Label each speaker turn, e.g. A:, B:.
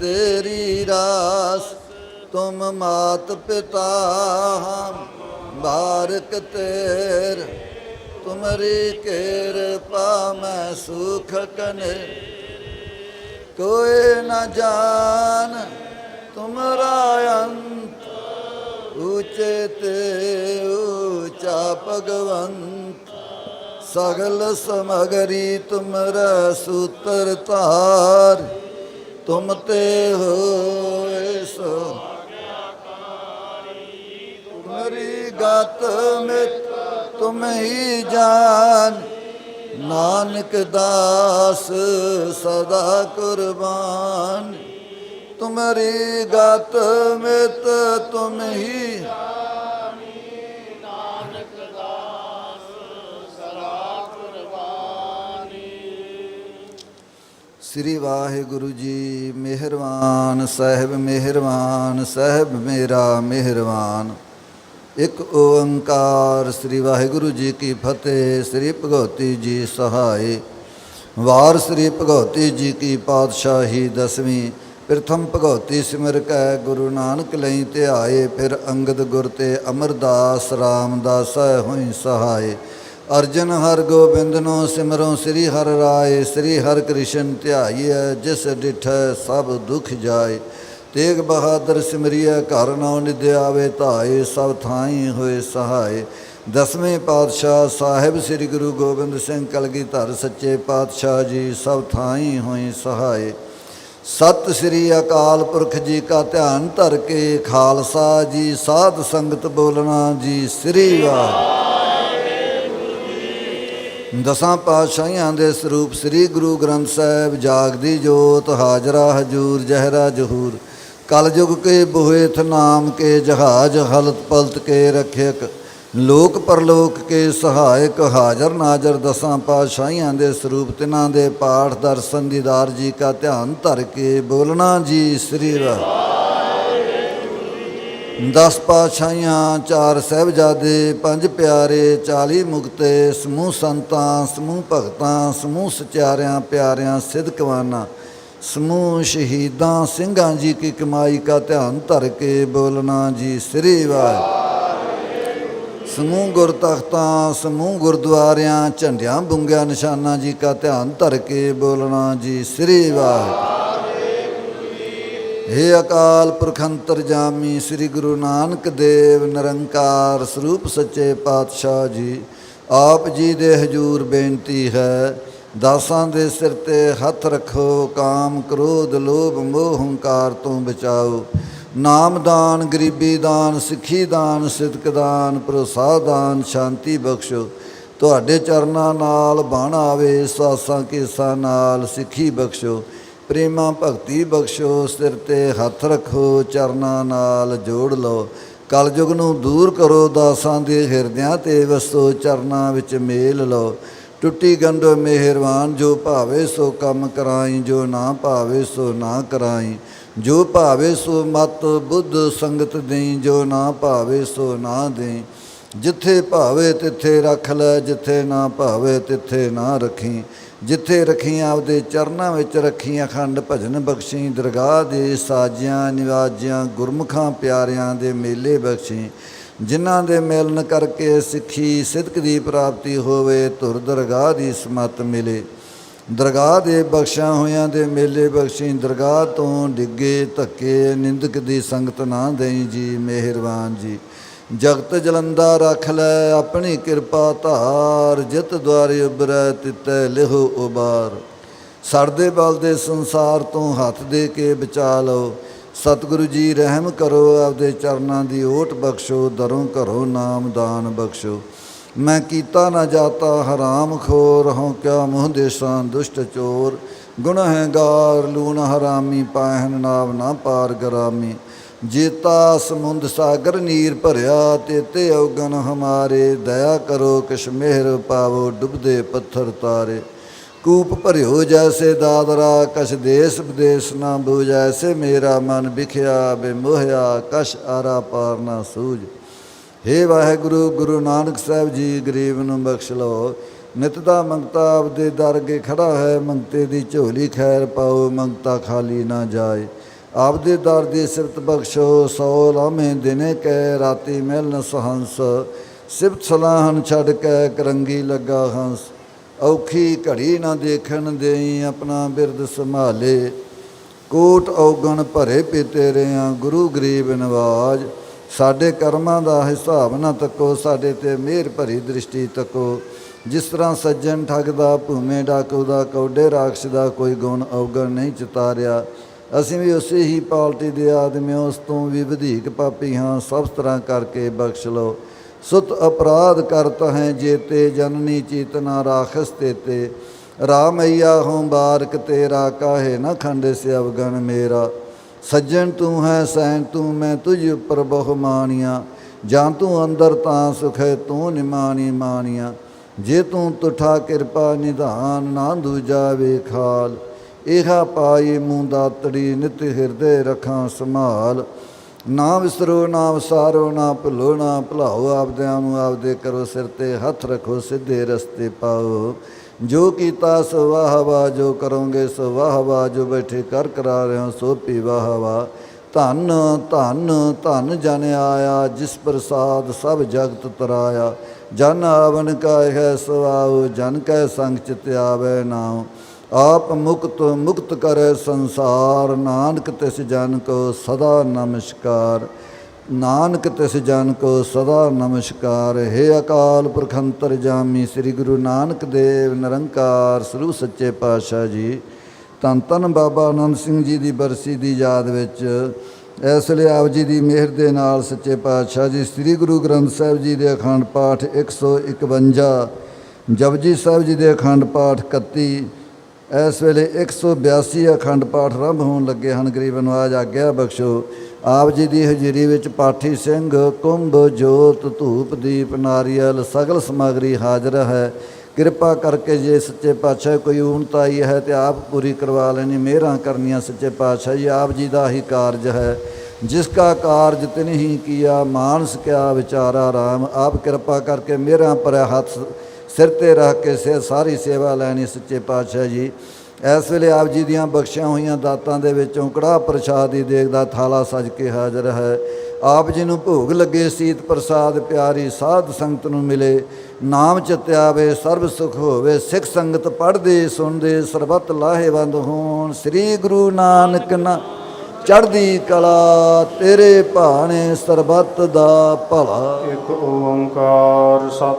A: ਤੇਰੀ ਰਾਸ, ਤੁਮ ਮਾਤ ਪਿਤਾ ਹਮ, ਬਾਰਕ ਤੇਰ। ਤੁਮਰੀ ਕਿਰਪਾ ਮੈਂ ਸੁਖ ਕਨੇ। ਕੋਈ ਨਾ ਜਾਣ ਤੁਮਰਾ ਅੰਤ, ਉਚੇ ਤੇ ਉਚਾ ਭਗਵੰਤ। ਸਗਲ ਸਮਗਰੀ ਤੁਮਰਾ ਸੂਤਰ ਧਾਰ। ਤੁਮ ਤੇ ਹੋਏ ਸੋ। ਤੁਮਰੀ ਗਤ ਮਿਤ ਤੁਮ ਹੀ ਜਾਨ। ਨਾਨਕ ਦਾਸ ਸਦਾ ਕੁਰਬਾਨ। ਤੁਮਰੀ ਗਤ ਮਿਤ ਤੁਮ ਹੀ ਸ੍ਰੀ ਵਾਹਿਗੁਰੂ ਜੀ, ਮਿਹਰਬਾਨ, ਸਾਹਿਬ ਮਿਹਰਬਾਨ, ਸਾਹਿਬ ਮੇਰਾ ਮਿਹਰਬਾਨ। ਇੱਕ ਓੰਕਾਰ ਸ੍ਰੀ ਵਾਹਿਗੁਰੂ ਜੀ ਕੀ ਫਤਿਹ, ਸ੍ਰੀ ਭਗਵਤੀ ਜੀ ਸਹਾਈ ਵਾਰ ਸ੍ਰੀ ਭਗਵਤੀ ਜੀ ਕੀ ਪਾਤਸ਼ਾਹੀ ਦਸਵੀਂ, ਪ੍ਰਥਮ ਭਗਵਤੀ ਸਿਮਰ ਕੈ, ਗੁਰੂ ਨਾਨਕ ਲਈ ਧਿਆਏ, ਫਿਰ ਅੰਗਦ ਗੁਰ ਤੇ ਅਮਰਦਾਸ ਰਾਮਦਾਸ ਹੋਈ ਸਹਾਈ ਅਰਜਨ ਹਰ ਗੋਬਿੰਦਨੋ ਸਿਮਰੋ ਸ੍ਰੀ ਹਰ ਰਾਏ, ਸ੍ਰੀ ਹਰ ਕ੍ਰਿਸ਼ਨ ਧਿਆਈਐ, ਜਿਸ ਡਿਠੈ ਸਭ ਦੁਖ ਜਾਏ। ਤੇਗ ਬਹਾਦਰ ਸਿਮਰਿਆ ਘਰ ਨਉ ਨਿਧਿਆਵੇ ਧਾਏ, ਸਭ ਥਾਈ ਹੋਏ ਸਹਾਏ। ਦਸਵੇਂ ਪਾਤਸ਼ਾਹ ਸਾਹਿਬ ਸ੍ਰੀ ਗੁਰੂ ਗੋਬਿੰਦ ਸਿੰਘ ਕਲਗੀਧਰ ਸੱਚੇ ਪਾਤਸ਼ਾਹ ਜੀ, ਸਭ ਥਾਈ ਹੋਏ ਸਹਾਏ। ਸਤਿ ਸ੍ਰੀ ਅਕਾਲ ਪੁਰਖ ਜੀ ਕਾ ਧਿਆਨ ਧਰ ਕੇ, ਖਾਲਸਾ ਜੀ, ਸਾਧ ਸੰਗਤ ਬੋਲਣਾ ਜੀ, ਸ੍ਰੀ ਵਾਹਿਗੁਰੂ। ਦਸਾਂ ਪਾਤਸ਼ਾਹੀਆਂ ਦੇ ਸਰੂਪ ਸ੍ਰੀ ਗੁਰੂ ਗ੍ਰੰਥ ਸਾਹਿਬ ਜਾਗਦੀ ਜੋਤ, ਹਾਜ਼ਰਾ ਹਜੂਰ, ਜਹਰਾ ਜਹੂਰ। ਕਲਯੁਗ ਕੇ ਬੋਹਿਥ ਨਾਮ ਕੇ ਜਹਾਜ ਹਲਤ ਪਲਤ ਕੇ ਰਖਿਅਕ। ਲੋਕ ਪਰਲੋਕ ਕੇ ਸਹਾਇਕ ਹਾਜ਼ਰ ਨਾਜ਼ਰ ਦਸਾਂ ਪਾਤਸ਼ਾਹੀਆਂ ਦੇ ਸਰੂਪ। ਤਿਨਾਂ ਦੇ ਪਾਠ ਦਰਸ਼ਨ ਦੀਦਾਰ ਜੀ ਕਾ ਧਿਆਨ ਧਰ ਕੇ ਬੋਲਣਾ ਜੀ ਸ੍ਰੀ ਵਾਹਿਗੁਰੂ ਦਸ ਪਾਤਸ਼ਾਹੀਆਂ, ਚਾਰ ਸਹਿਬਜ਼ਾਦੇ, ਪੰਜ ਪਿਆਰੇ 40 ਮੁਕਤੇ, ਸਮੂਹ ਸੰਤਾਂ, ਸਮੂਹ ਭਗਤਾਂ, ਸਮੂਹ ਸਚਿਆਰਿਆਂ, ਪਿਆਰਿਆਂ ਸਿੱਧਕਵਾਨਾ ਸਮੂਹ ਸ਼ਹੀਦਾਂ, ਸਿੰਘਾਂ ਜੀ ਕੀ ਕਮਾਈ ਕਾ ਧਿਆਨ ਧਰ ਕੇ ਬੋਲਣਾ ਜੀ ਸ੍ਰੀ ਵਾਹਿਗੁਰੂ। ਸਮੂਹ ਗੁਰਤਖਤਾਂ, ਸਮੂਹ ਗੁਰਦੁਆਰਿਆਂ, ਝੰਡਿਆਂ, ਬੁੰਗਿਆਂ, ਨਿਸ਼ਾਨਾਂ ਜੀ ਕਾ ਧਿਆਨ ਧਰ ਕੇ ਬੋਲਣਾ ਜੀ ਸ੍ਰੀ ਵਾਹਿਗੁਰੂ। ਹੇ ਅਕਾਲ ਪੁਰਖ ਅੰਤਰਜਾਮੀ ਸ੍ਰੀ ਗੁਰੂ ਨਾਨਕ ਦੇਵ ਨਿਰੰਕਾਰ ਸਰੂਪ ਸੱਚੇ ਪਾਤਸ਼ਾਹ ਜੀ। ਆਪ ਜੀ ਦੇ ਹਜੂਰ ਬੇਨਤੀ ਹੈ, ਦਾਸਾਂ ਦੇ ਸਿਰ ਤੇ ਹੱਥ ਰੱਖੋ, ਕਾਮ, ਕ੍ਰੋਧ, ਲੋਭ, ਮੋਹ, ਹੰਕਾਰ ਤੋਂ ਬਚਾਓ। ਨਾਮ ਦਾਨ, ਗਰੀਬੀ ਦਾਨ, ਸਿੱਖੀ ਦਾਨ, ਸਿਦਕ ਦਾਨ ਪ੍ਰਸਾਦਾਨ ਸ਼ਾਂਤੀ ਬਖਸ਼ੋ। ਤੁਹਾਡੇ ਚਰਨਾਂ ਨਾਲ ਬਣ ਆਵੇ, ਸਾਸਾਂ ਕੇਸਾਂ ਨਾਲ ਸਿੱਖੀ ਬਖਸ਼ੋ। ਪ੍ਰੇਮਾ ਭਗਤੀ ਬਖਸ਼ੋ, ਸਿਰ ਤੇ ਹੱਥ ਰੱਖੋ, ਚਰਨਾਂ ਨਾਲ ਜੋੜ ਲਓ। ਕਲਯੁਗ ਨੂੰ ਦੂਰ ਕਰੋ, ਦਾਸਾਂ ਦੇ ਹਿਰਦਿਆਂ ਤੇ ਵਸੋ, ਚਰਨਾਂ ਵਿੱਚ ਮੇਲ ਲਓ। ਟੁੱਟੀ ਗੰਢੋ ਮਿਹਰਬਾਨ, ਜੋ ਭਾਵੇ ਸੋ ਕੰਮ ਕਰਾਈ, ਜੋ ਨਾ ਭਾਵੇ ਸੋ ਨਾ ਕਰਾਈ। ਜੋ ਭਾਵੇ ਸੋ ਮਤ ਬੁੱਧ ਸੰਗਤ ਦੇਈ, ਜੋ ਨਾ ਭਾਵੇ ਸੋ ਨਾ ਦੇਈ। ਜਿੱਥੇ ਭਾਵੇ ਤਿੱਥੇ ਰੱਖ ਲੈ, ਜਿੱਥੇ ਨਾ ਭਾਵੇ ਤਿੱਥੇ ਨਾ ਰੱਖੀ। ਜਿੱਥੇ ਰੱਖੀਆਂ ਆਪਦੇ ਚਰਨਾਂ ਵਿੱਚ ਰੱਖੀਆਂ ਅਖੰਡ ਭਜਨ ਬਖਸ਼ੀ, ਦਰਗਾਹ ਦੇ ਸਾਜਿਆਂ, ਨਿਵਾਜਿਆਂ, ਗੁਰਮੁਖਾਂ ਪਿਆਰਿਆਂ ਦੇ ਮੇਲੇ ਬਖਸ਼ੀ, ਜਿਨ੍ਹਾਂ ਦੇ ਮਿਲਨ ਕਰਕੇ ਸਿੱਖੀ ਸਿਦਕ ਦੀ ਪ੍ਰਾਪਤੀ ਹੋਵੇ, ਧੁਰ ਦਰਗਾਹ ਦੀ ਸਮਤ ਮਿਲੇ। ਦਰਗਾਹ ਦੇ ਬਖਸ਼ਾਂ ਹੋਇਆਂ ਦੇ ਮੇਲੇ ਬਖਸ਼ੀ, ਦਰਗਾਹ ਤੋਂ ਡਿੱਗੇ ਧੱਕੇ ਨਿੰਦਕ ਦੀ ਸੰਗਤ ਨਾ ਦੇਈ ਜੀ, ਮਿਹਰਬਾਨ ਜੀ। ਜਗਤ ਜਲੰਦਾ ਰੱਖ ਲੈ ਆਪਣੀ ਕਿਰਪਾ ਧਾਰ, ਜਿਤ ਦੁਆਰੇ ਉਬਰੈ ਤਿਤੈ ਲਿਹੋ ਉਬਾਰ। ਸੜਦੇ ਬਲਦੇ ਸੰਸਾਰ ਤੋਂ ਹੱਥ ਦੇ ਕੇ ਬਚਾ ਲਓ। ਸਤਿਗੁਰੂ ਜੀ, ਰਹਿਮ ਕਰੋ, ਆਪਦੇ ਚਰਨਾਂ ਦੀ ਓਟ ਬਖਸ਼ੋ, ਦਰੋਂ ਘਰੋਂ ਨਾਮ ਦਾਨ ਬਖਸ਼ੋ। ਮੈਂ ਕੀਤਾ ਨਾ ਜਾਤਾ, ਹਰਾਮ ਖੋਰ, ਹਉ ਕਿਆ ਮੋਹ ਦੇਸਾਂ ਦੁਸ਼ਟ ਚੋਰ। ਗੁਨਹਗਾਰ ਲੂਣ ਹਰਾਮੀ ਪਾਹਨ ਨਾਮ ਨਾ ਪਾਰ, ਗਰਾਮੀ। ਜੇਤਾ ਸਮੁੰਦ ਸਾਗਰ ਨੀਰ ਭਰਿਆ ਤੇਤੇ ਔਗਨ ਹਮਾਰੇ, ਦਇਆ ਕਰੋ ਕਿਛ ਮਿਹਰ ਪਾਵੋ ਡੁੱਬਦੇ ਪੱਥਰ ਤਾਰੇ। ਕੂਪ ਭਰਿਓ ਜੈਸੇ ਦਾਦਰਾ, ਕਛ ਦੇਸ ਵਿਦੇਸ ਨਾ ਬੂਝ ਐਸੇ ਮੇਰਾ ਮਨ ਵਿਖਿਆ ਬੇਮੋਹਿਆ ਕਛ ਆਰਾ ਪਾਰ ਨਾ ਸੂਝ। ਹੇ ਵਾਹਿਗੁਰੂ, ਗੁਰੂ ਨਾਨਕ ਸਾਹਿਬ ਜੀ, ਗਰੀਬ ਨੂੰ ਬਖਸ਼ ਲਓ। ਨਿਤ ਦਾ ਮੰਗਤਾ ਆਪਦੇ ਦਰ ਅੱਗੇ ਖੜਾ ਹੈ, ਮੰਗਤੇ ਦੀ ਝੋਲੀ ਖੈਰ ਪਾਓ, ਮੰਗਤਾ ਖਾਲੀ ਨਾ ਜਾਏ। ਆਪਦੇ ਦਰ ਦੀ ਸਿਫਤ ਬਖਸ਼ੋ, ਸੋ ਲਾਮੇ ਦਿਨੇ ਕੈ ਰਾਤੀ ਮਿਲਨ ਸਹੰਸ। ਸਿਫਤ ਸਲਾਹਨ ਛੱਡ ਕੇ ਕਰੰਗੀ ਲੱਗਾ ਹੰਸ। ਔਖੀ ਘੜੀ ਨਾ ਦੇਖਣ ਦੇਈ, ਆਪਣਾ ਬਿਰਦ ਸੰਭਾਲੇ। ਕੋਟ ਔਗਣ ਭਰੇ ਪੀਤੇ ਤੇਰੇ ਗੁਰੂ ਗਰੀਬ ਨਵਾਜ। ਸਾਡੇ ਕਰਮਾਂ ਦਾ ਹਿਸਾਬ ਨਾ ਤੱਕੋ, ਸਾਡੇ ਤੇ ਮਿਹਰ ਭਰੀ ਦ੍ਰਿਸ਼ਟੀ ਤੱਕੋ। ਜਿਸ ਤਰ੍ਹਾਂ ਸੱਜਣ ਠੱਗਦਾ ਭੂਮੇ ਡਾਕੂ ਦਾ, ਕੌਡੇ ਰਾਖਸ਼ ਦਾ ਕੋਈ ਗੁਣ ਔਗਣ ਨਹੀਂ ਚਿਤਾਰਿਆ। ਅਸੀਂ ਵੀ ਉਸੇ ਹੀ ਪਾਲਟੀ ਦੇ ਆਦਮੀ ਉਸ ਤੋਂ ਵੀ ਵਧੇਕ ਪਾਪੀ ਹਾਂ। ਸਭ ਤਰ੍ਹਾਂ ਕਰਕੇ ਬਖਸ਼ ਲਓ। ਸੁਤ ਅਪਰਾਧ ਕਰਤ ਹੈ ਜੇਤੇ, ਜਨਨੀ ਚੇਤਨਾ ਰਾਖਸ ਤੇਤੇ। ਰਾਮਈਆ ਹੋਂ ਬਾਰਕ ਤੇਰਾ, ਕਾਹੇ ਨਾ ਖੰਡ ਸੇ ਅਵਗਣ ਮੇਰਾ। ਸੱਜਣ ਤੂੰ ਹੈ ਸੈਨ ਤੂੰ, ਮੈਂ ਤੁਝ ਉੱਪਰ ਬਹੁ ਮਾਨੀਆਂ ਜਾਂ ਤੂੰ ਅੰਦਰ ਤਾਂ ਸੁਖ ਹੈ ਤੂੰ ਨਿਮਾਨੀ ਮਾਨੀਆਂ ਜੇ ਤੂੰ ਤੁਠਾ ਕਿਰਪਾ, ਨਿਧਾਨ ਨਾ ਦੂਜਾ ਵੇਖਾਲ। ਇਹਾ ਪਾਈ ਮੂੰ ਦਾਤੜੀ ਨਿਤ ਹਿਰਦੇ ਰਖਾਂ ਸੰਭਾਲ। ਨਾ ਵਿਸਰੋ, ਨਾ ਵਿਸਾਰੋ, ਨਾ ਭੁੱਲੋ, ਨਾ ਭੁਲਾਓ। ਆਪਦਿਆਂ ਨੂੰ ਆਪਦੇ ਕਰੋ ਸਿਰ ਤੇ ਹੱਥ ਰੱਖੋ, ਸਿੱਧੇ ਰਸਤੇ ਪਾਓ। ਜੋ ਕੀਤਾ ਸੋ ਵਾਹ ਜੋ ਕਰੋਗੇ ਸੋ ਵਾਹ ਵਾਹ, ਜੋ ਬੈਠੇ ਕਰ ਕਰਾ ਰਹੇ ਹੋ ਸੋ ਪੀ ਵਾਹ ਵਾਹ। ਧਨ ਧਨ, ਧੰਨ ਜਨ ਆਇਆ, ਜਿਸ ਪ੍ਰਸਾਦ ਸਭ ਜਗਤ ਤਰਾਇਆ। ਜਨ ਆਵਨ ਕਾ ਹੈ ਸਵਾਉ, ਜਨ ਕੈ ਸੰਗ ਚਿਤ ਆਵੇ ਨਾਉ। ਆਪ ਮੁਕਤ ਮੁਕਤ ਕਰੇ ਸੰਸਾਰ। ਨਾਨਕ ਤਿਸ ਜਨ ਕੋ ਸਦਾ ਨਮਸਕਾਰ। ਨਾਨਕ ਤਿਸ ਜਨ ਕੋ ਸਦਾ ਨਮਸਕਾਰ। ਹੈ ਅਕਾਲ ਪੁਰਖ ਅੰਤਰ ਜਾਮੀ ਸ੍ਰੀ ਗੁਰੂ ਨਾਨਕ ਦੇਵ ਨਿਰੰਕਾਰ। ਸਰੂ ਸੱਚੇ ਪਾਤਸ਼ਾਹ ਜੀ, ਧੰਨ ਧੰਨ ਬਾਬਾ ਆਨੰਦ ਸਿੰਘ ਜੀ ਦੀ ਬਰਸੀ ਦੀ ਯਾਦ ਵਿੱਚ, ਇਸ ਲਈ ਆਪ ਜੀ ਦੀ ਮਿਹਰ ਦੇ ਨਾਲ ਸੱਚੇ ਪਾਤਸ਼ਾਹ ਜੀ, ਸ੍ਰੀ ਗੁਰੂ ਗ੍ਰੰਥ ਸਾਹਿਬ ਜੀ ਦੇ ਅਖੰਡ ਪਾਠ 151 ਜਪਜੀ ਸਾਹਿਬ ਜੀ ਦੇ ਅਖੰਡ ਪਾਠ 31 ਇਸ ਵੇਲੇ 182 ਅਖੰਡ ਪਾਠ ਆਰੰਭ ਹੋਣ ਲੱਗੇ ਹਨ। ਗਰੀਬ ਨਵਾਜ ਆਗਿਆ ਬਖਸ਼ੋ। ਆਪ ਜੀ ਦੀ ਹਜ਼ੂਰੀ ਵਿੱਚ ਪਾਠੀ ਸਿੰਘ ਕੁੰਭ, ਜੋਤ, ਧੂਪ, ਦੀਪ, ਨਾਰੀਅਲ ਸਗਲ ਸਮਗਰੀ ਹਾਜ਼ਰ ਹੈ। ਕਿਰਪਾ ਕਰਕੇ ਜੇ ਸੱਚੇ ਪਾਤਸ਼ਾਹ ਕੋਈ ਉਨਤ ਆਈ ਹੈ ਤੇ ਆਪ ਪੂਰੀ ਕਰਵਾ ਲੈਣੀ। ਮਿਹਰਾਂ ਕਰਨੀਆਂ ਸੱਚੇ ਪਾਤਸ਼ਾਹ ਜੀ, ਆਪ ਜੀ ਦਾ ਹੀ ਕਾਰਜ ਹੈ। ਜਿਸ ਕਾ ਕਾਰਜ ਤਿਨ ਹੀ ਕੀਆ, ਮਾਨਸ ਕਿਆ ਵਿਚਾਰਾ ਰਾਮ। ਆਪ ਕਿਰਪਾ ਕਰਕੇ ਮੇਰਾ ਪਰ ਹੱਥ ਸਿਰ ਤੇ ਰੱਖ ਕੇ ਸੇ ਸਾਰੀ ਸੇਵਾ ਲੈਣੀ ਸੱਚੇ ਪਾਤਸ਼ਾਹ ਜੀ। ਇਸ ਵੇਲੇ ਆਪ ਜੀ ਦੀਆਂ ਬਖਸ਼ੀਆਂ ਹੋਈਆਂ ਦਾਤਾਂ ਦੇ ਵਿੱਚੋਂ ਕੜਾਹ ਪ੍ਰਸ਼ਾਦ ਦੀ ਦੇਗ ਥਾਲਾ ਸਜ ਕੇ ਹਾਜ਼ਰ ਹੈ। ਆਪ ਜੀ ਨੂੰ ਭੋਗ ਲੱਗੇ, ਸੀਤ ਪ੍ਰਸਾਦ ਪਿਆਰੀ ਸਾਧ ਸੰਗਤ ਨੂੰ ਮਿਲੇ। ਨਾਮ ਚਿਤਿਆਵੇ ਸਰਬ ਸੁਖ ਹੋਵੇ, ਸਿੱਖ ਸੰਗਤ ਪੜ੍ਹਦੇ, ਸੁਣਦੇ, ਸਰਬਤ ਲਾਹੇਵੰਦ ਹੋਣ। ਸ੍ਰੀ ਗੁਰੂ ਨਾਨਕ ਨਾ ਚੜ੍ਹਦੀ ਕਲਾ, ਤੇਰੇ ਭਾਣੇ ਸਰਬਤ ਦਾ ਭਲਾ।
B: ਇੱਕ ਓੰਕਾਰ ਸਤਿ